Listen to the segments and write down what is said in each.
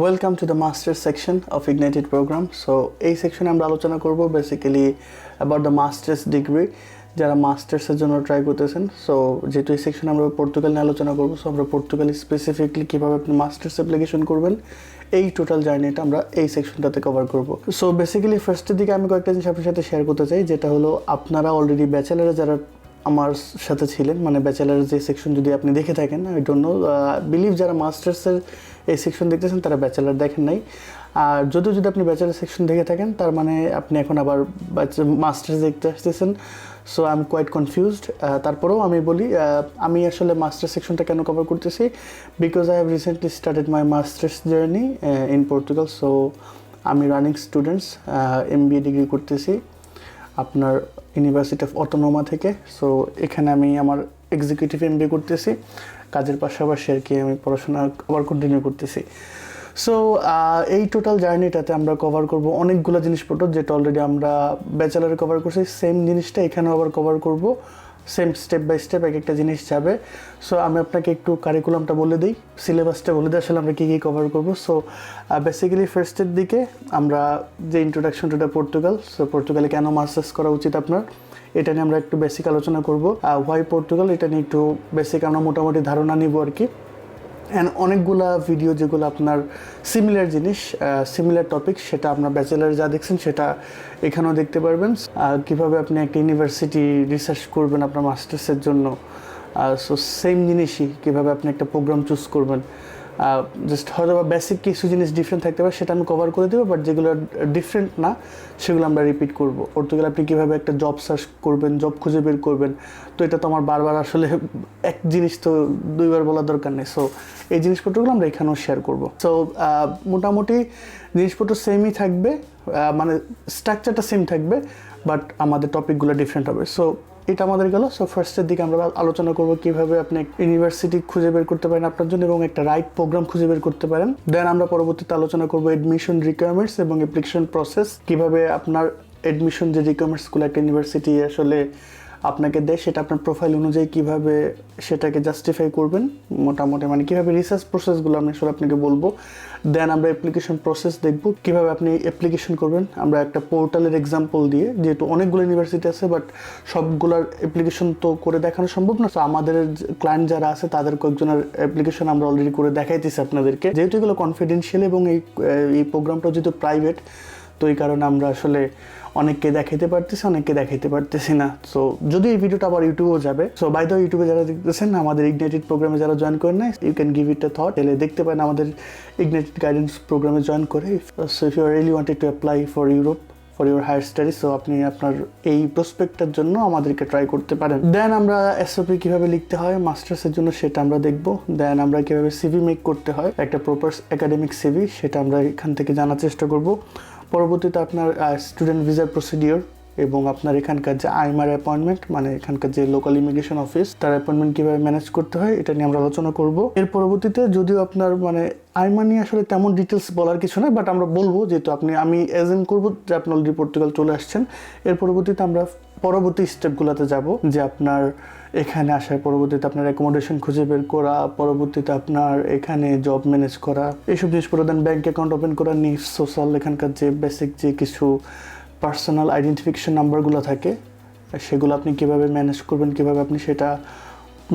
Welcome to the master section of ignited programme so এই সেকশনে আমরা আলোচনা করব basically about the masters degree যারা মাস্টার্সের জন্য ট্রাই করতেছেন। সো যেহেতু এই সেকশনে আমরা পর্তুগাল নিয়ে আলোচনা করব সো আমরা পর্তুগালি স্পেসিফিকলি কীভাবে আপনি মাস্টার্স অ্যাপ্লিকেশন করবেন, এই টোটাল জার্নিটা আমরা এই সেকশনটাতে কভার করব। সো বেসিক্যালি ফার্স্টের দিকে আমি কয়েকটা জিনিস আপনার সাথে শেয়ার করতে চাই, যেটা হলো আপনারা অলরেডি ব্যাচেলারে যারা আমার সাথে ছিলেন মানে ব্যাচেলার যে সেকশন যদি আপনি দেখে থাকেন আই ডোন্ট নো বিলিভ যারা মাস্টার্সের এই সেকশন দেখতেছেন, তারা ব্যাচেলার দেখেন নাই। আর যদিও যদি আপনি ব্যাচেলার সেকশন দেখে থাকেন, তার মানে আপনি এখন আবার মাস্টার্স দেখতে আসতেছেন। So I am quite confused তারপরেও আমি বলি আমি আসলে মাস্টার সেকশনটা কেন কভার করতেছি? Because I have recently started my masters journey in Portugal so আমি রানিং স্টুডেন্টস এম ডিগ্রি করতেছি। আপনার ইউনিভার্সিটি অফ অটোনোমা থেকে। সো এখানে আমি আমার এক্সিকিউটিভ এম করতেছি। কাজের পাশাপাশি আর কি আমি পড়াশোনা আবার কন্টিনিউ করতেছি। সো এই টোটাল জার্নিটাতে আমরা কভার করব অনেকগুলো জিনিসপত্র যেটা অলরেডি আমরা ব্যাচেলারে কভার করছি। সেম জিনিসটা এখানেও আবার কভার করব। সেম স্টেপ বাই স্টেপ এক একটা জিনিস যাবে। সো আমি আপনাকে একটু কারিকুলামটা বলে দিই। সিলেবাসটা বলে দিই, আসলে আমরা কী কী কভার করব। সো বেসিক্যালি ফার্স্টের দিকে আমরা যে introduction to the Portugal so পর্তুগালে কেন মাস্টার্স করা উচিত আপনার? এটা নিয়ে আমরা একটু বেসিক আলোচনা করব। হোয়াই পর্তুগাল এটা নিয়ে একটু বেসিক আমরা মোটামুটি ধারণা নিব আর কি। অ্যান্ড অনেকগুলা ভিডিও যেগুলো আপনার সিমিলার জিনিস সিমিলার টপিক সেটা আপনার ব্যাচেলার যা দেখছেন, সেটা এখানেও দেখতে পারবেন। আর কীভাবে আপনি একটা ইউনিভার্সিটি রিসার্চ করবেন আপনার মাস্টার্সের জন্য। সো সেম জিনিসই, কীভাবে আপনি একটা প্রোগ্রাম চুজ করবেন। জাস্ট হয়তো বা বেসিক কিছু জিনিস ডিফারেন্ট থাকতে পারে, সেটা আমি কভার করে দেবো বাট যেগুলো ডিফারেন্ট না, সেগুলো আমরা রিপিট করব। পর্তুগাল আপনি কীভাবে একটা জব সার্চ করবেন জব খুঁজে বের করবেন, তো এটা তো আমার বারবার আসলে এক জিনিস তো দুইবার বলার দরকার নেই। সো এই জিনিসপত্রগুলো আমরা এখানেও শেয়ার করব। সো মোটামুটি জিনিসপত্র সেমই থাকবে মানে স্ট্রাকচারটা সেম থাকবে বাট আমাদের টপিকগুলো ডিফারেন্ট হবে। সো এটা আমাদের গেল। সো ফার্স্টের দিকে আমরা আলোচনা করব কীভাবে আপনি ইউনিভার্সিটি খুঁজে বের করতে পারেন আপনার জন্য এবং একটা রাইট প্রোগ্রাম খুঁজে বের করতে পারেন। দেন আমরা পরবর্তীতে আলোচনা করব এডমিশন রিকোয়ারমেন্টস এবং অ্যাপ্লিকেশন প্রসেস কীভাবে আপনার এডমিশন যে রিকোয়ারমেন্টসগুলো একটা ইউনিভার্সিটি আসলে আপনাকে দেয়, সেটা আপনার প্রোফাইল অনুযায়ী কীভাবে সেটাকে জাস্টিফাই করবেন, মোটামুটি মানে কীভাবে রিসার্চ প্রসেসগুলো আমি আসলে আপনাকে বলব। দেন আমরা অ্যাপ্লিকেশন প্রসেস দেখব, কীভাবে আপনি অ্যাপ্লিকেশন করবেন। আমরা একটা পোর্টালের এক্সাম্পল দিয়ে, যেহেতু অনেকগুলো ইউনিভার্সিটি আছে বাট সবগুলোর অ্যাপ্লিকেশন তো করে দেখানো সম্ভব না। তো আমাদের ক্লায়েন্ট যারা আছে, তাদের কয়েকজনের অ্যাপ্লিকেশন আমরা অলরেডি করে দেখাইতেছি আপনাদেরকে। যেহেতু এগুলো কনফিডেন্সিয়াল এবং এই এই প্রোগ্রামটা যেহেতু প্রাইভেট এই কারণে আমরা আসলে অনেককে দেখাইতে পারতেছি, অনেককে দেখাইতে পারতেছি না। সো যদি এই ভিডিওটা আবার ইউটিউবেও যাবে সো বাই দ্য ইউটিউবে যারা দেখতেছেন, আমাদের ইগনাইটেড প্রোগ্রামে যারা জয়েন করেন না you can give it a thought এলে দেখতে পারেন আমাদের ইগনাইটেড গাইডেন্স প্রোগ্রামে জয়েন করে। So if you really wanted to apply for Europe for your higher study so আপনি আপনার এই প্রসপেক্টটার জন্য আমাদেরকে ট্রাই করতে পারেন। দেন আমরা এসওপি কীভাবে লিখতে হয় মাস্টার্সের জন্য সেটা আমরা দেখব। দেন আমরা কীভাবে সিভি মেক করতে হয়, একটা প্রপার একাডেমিক সিভি সেটা আমরা এখান থেকে জানার চেষ্টা করব। পরবর্তীতে আপনার স্টুডেন্ট ভিসার প্রসিডিওর এবং আপনার এখানকার যে আইমার অ্যাপয়েন্টমেন্ট মানে এখানকার যে লোকাল ইমিগ্রেশন অফিস তার অ্যাপয়েন্টমেন্ট কীভাবে ম্যানেজ করতে হয়, এটা নিয়ে আমরা আলোচনা করব। এর পরবর্তীতে যদিও আপনার মানে আইমা নিয়ে আসলে তেমন ডিটেলস বলার কিছু নয় বাট আমরা বলব যেহেতু আপনি, আমি এজেন করব যে আপনি অলরেডি পর্তুগাল চলে আসছেন। এর পরবর্তীতে আমরা পরবর্তী স্টেপগুলোতে যাব, যে আপনার এখানে আসার পরবর্তীতে আপনার অ্যাকোমোডেশন খুঁজে বের করা, পরবর্তীতে আপনার এখানে জব ম্যানেজ করা, এইসব জিনিস দেন ব্যাঙ্ক অ্যাকাউন্ট ওপেন করা নিজ সোশ্যাল এখানকার যে বেসিক যে কিছু পার্সোনাল আইডেন্টিফিকেশন নাম্বারগুলো থাকে, সেগুলো আপনি কীভাবে ম্যানেজ করবেন, কীভাবে আপনি সেটা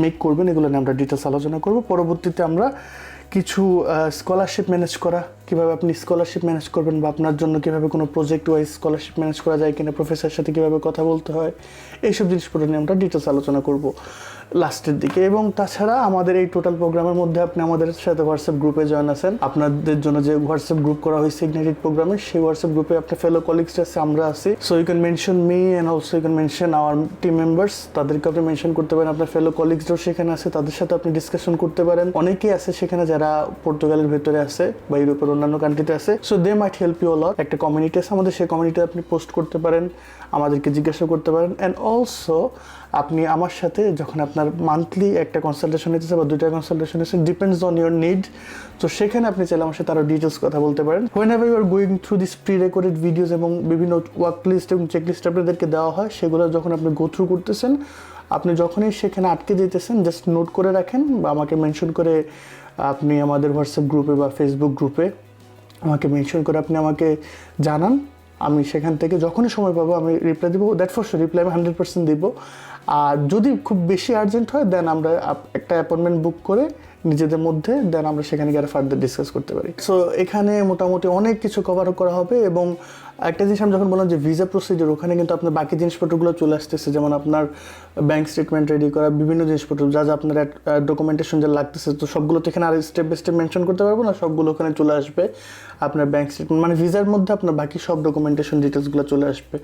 মেক করবেন, এগুলো নিয়ে আমরা ডিটেলস আলোচনা করব। পরবর্তীতে আমরা কিছু স্কলারশিপ ম্যানেজ করা, কীভাবে আপনি স্কলারশিপ ম্যানেজ করবেন বা আপনার জন্য কীভাবে কোনো প্রজেক্ট ওয়াইজ স্কলারশিপ ম্যানেজ করা যায় কিনা প্রফেসরের সাথে কীভাবে কথা বলতে হয়, এইসব জিনিসপত্র নিয়ে আমরা ডিটেলস আলোচনা করব। লাস্টের দিকে। এবং তাছাড়া আমাদের এই টোটাল প্রোগ্রামের মধ্যে আপনি আমাদের সাথে হোয়াটসঅ্যাপ গ্রুপে জয়েন আছেন। আপনাদের জন্য যে হোয়াটসঅ্যাপ গ্রুপ করা হয়েছে ইগনাইটেড প্রোগ্রামে সেই হোয়াটসঅ্যাপ গ্রুপে আপনার ফেলো কলিগস আছে, আমরা আছি। So you can mention me and also you can mention our team members তাদেরকে আপনি মেনশন করতে পারেন, আপনার ফেলো কলিগসরাও সেখানে আছে, তাদের সাথে আপনি ডিসকাশন করতে পারেন। অনেকেই আছে সেখানে যারা পর্তুগালের ভেতরে আছে বা ইউরোপের অন্যান্য কান্ট্রিতে আছে। So they might help you lot একটা কমিউনিটি আছে আমাদের, সেই কমিউনিটি আপনি পোস্ট করতে পারেন, আমাদেরকে জিজ্ঞাসা করতে পারেন। অ্যান্ড অলসো আপনি আমার সাথে যখন আপনার মান্থলি একটা কনসালটেশন নিতেছে বা দুইটা কনসালটেশন নিচ্ছে ডিপেন্ডস অন ইউর নিড তো সেখানে আপনি চাইলে আমার সাথে আরও ডিটেলস কথা বলতে পারেন। Whenever you are going through this pre recorded videos এবং বিভিন্ন ওয়ার্ক লিস্ট এবং চেক লিস্ট আপনাদেরকে দেওয়া হয়, সেগুলো যখন আপনি গো থ্রু করতেছেন, আপনি যখনই সেখানে আটকে যেতেছেন জাস্ট নোট করে রাখেন বা আমাকে মেনশন করে আপনি আমাদের হোয়াটসঅ্যাপ গ্রুপে বা ফেসবুক গ্রুপে আমাকে মেনশন করে আপনি আমাকে জানান। আমি সেখান থেকে যখনই সময় পাবো আমি রিপ্লাই দিব। দ্যাট ফর রিপ্লাই আমি হান্ড্রেড পার্সেন্ট দিব। আর যদি খুব বেশি আর্জেন্ট হয় দেন আমরা একটা অ্যাপয়েন্টমেন্ট বুক করে নিজেদের মধ্যে দেন আমরা সেখানে গিয়ে ফার্দার ডিসকাস করতে পারি। সো এখানে মোটামুটি অনেক কিছু কভার করা হবে এবং একটা জিনিস আমি যখন বললাম যে ভিসা প্রসিডিওর ওখানে কিন্তু আপনার বাকি জিনিসপত্রগুলো চলে আসতেছে, যেমন আপনার ব্যাংক স্টেটমেন্ট রেডি করা, বিভিন্ন জিনিসপত্র, যা যা আপনার ডকুমেন্টেশন যা লাগতেছে, তো সবগুলো তো এখানে আর স্টেপ বাই স্টেপ মেনশন করতে পারব না, সবগুলো ওখানে চলে আসবে। আপনার ব্যাংক স্টেটমেন্ট মানে ভিসার মধ্যে আপনার বাকি সব ডকুমেন্টেশন ডিটেলসগুলো চলে আসবে।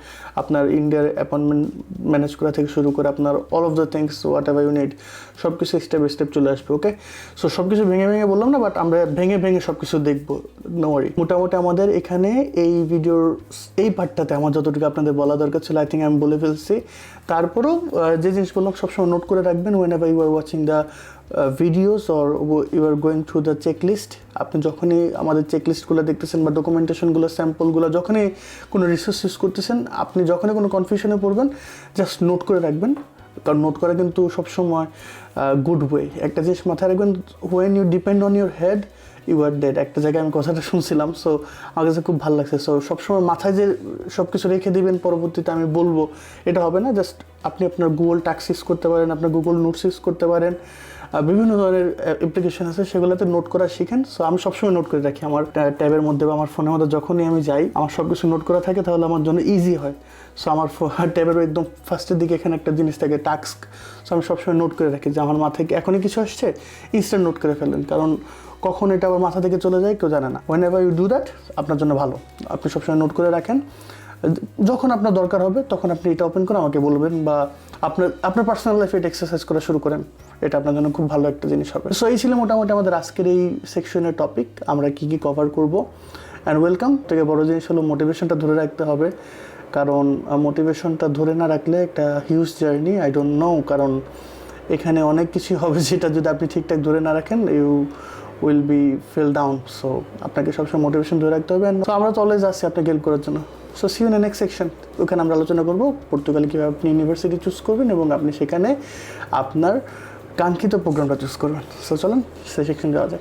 আপনার ইন্ডিয়ার অ্যাপয়েন্টমেন্ট ম্যানেজ করা থেকে শুরু করে আপনার all of the things whatever you need সব কিছু স্টেপ বাই স্টেপ চলে আসবে ওকে সো সব কিছু ভেঙে ভেঙে বললাম না বাট আমরা ভেঙে ভেঙে সব কিছু দেখব নোয়ারি মোটামুটি আমাদের এখানে এই ভিডিওর এই পার্টটাতে আমার যতটুকু আপনাদের বলা দরকার ছিল আই থিঙ্ক আমি বলে ফেলছি। তারপরেও যে জিনিসগুলো সবসময় নোট করে রাখবেন whenever you are watching the videos or you are going through the check list আপনি যখনই আমাদের চেক লিস্টগুলো দেখতেছেন বা ডকুমেন্টেশনগুলো স্যাম্পলগুলো যখনই কোনো রিসোর্স ইউজ করতেছেন, আপনি যখনই কোনো কনফিউশনে পড়বেন জাস্ট নোট করে রাখবেন। কারণ নোট করা কিন্তু সবসময় গুড ওয়ে একটা জিনিস মাথায় রাখবেন when you depend on your head you are dead একটা জায়গায় আমি কথাটা শুনছিলাম সো আমার কাছে খুব ভালো লাগছে। সো সবসময় মাথায় যে সব কিছু রেখে দিবেন, পরবর্তীতে আমি বলব, এটা হবে না জাস্ট আপনি আপনার গুগল টাক্স ইউজ করতে পারেন, আপনার গুগল নোটস ইউজ করতে পারেন। বিভিন্ন ধরনের অ্যাপ্লিকেশন আছে, সেগুলোতে নোট করা শিখেন। সো আমি সবসময় নোট করে রাখি আমার ট্যাবের মধ্যে বা আমার ফোনের মধ্যে। যখনই আমি যাই, আমার সব কিছু নোট করা থাকে, তাহলে আমার জন্য ইজি হয়। সো আমার ট্যাবেরও একদম ফার্স্টের দিকে এখানে একটা জিনিস থাকে টাস্ক সো আমি সবসময় নোট করে রাখি যে আমার মাথায় এখনই কিছু আসছে? ইনস্ট্যান্ট নোট করে ফেলেন। কারণ কখন এটা আবার মাথা থেকে চলে যায়, কেউ জানে না। Whenever you do that আপনার জন্য ভালো। আপনি সবসময় নোট করে রাখেন। যখন আপনার দরকার হবে, তখন আপনি এটা ওপেন করে আমাকে বলবেন বা আপনার আপনার পার্সোনাল লাইফে এটা এক্সারসাইজ করা শুরু করেন। এটা আপনার জন্য খুব ভালো একটা জিনিস হবে। সো এই ছিল মোটামুটি আমাদের আজকের এই সেকশনের টপিক আমরা কি কি কভার করব। অ্যান্ড ওয়েলকাম থেকে বড় জিনিস হলো মোটিভেশনটা ধরে রাখতে হবে। কারণ মোটিভেশনটা ধরে না রাখলে একটা huge journey I don't know কারণ এখানে অনেক কিছু হবে যেটা যদি আপনি ঠিকঠাক ধরে না রাখেন you will be fill down so আপনাকে সবসময় মোটিভেশন ধরে রাখতে হবে। আমরা তো অলওয়েজ আসছি আপনাকে হেল্প করার জন্য। So see you next section ওখানে আমরা আলোচনা করব পর্তুগালে কীভাবে আপনি ইউনিভার্সিটি চুজ করবেন এবং আপনি সেখানে আপনার কাঙ্ক্ষিত প্রোগ্রামটা চুজ করবেন। সো চলুন সে সেকশন যাওয়া যাক।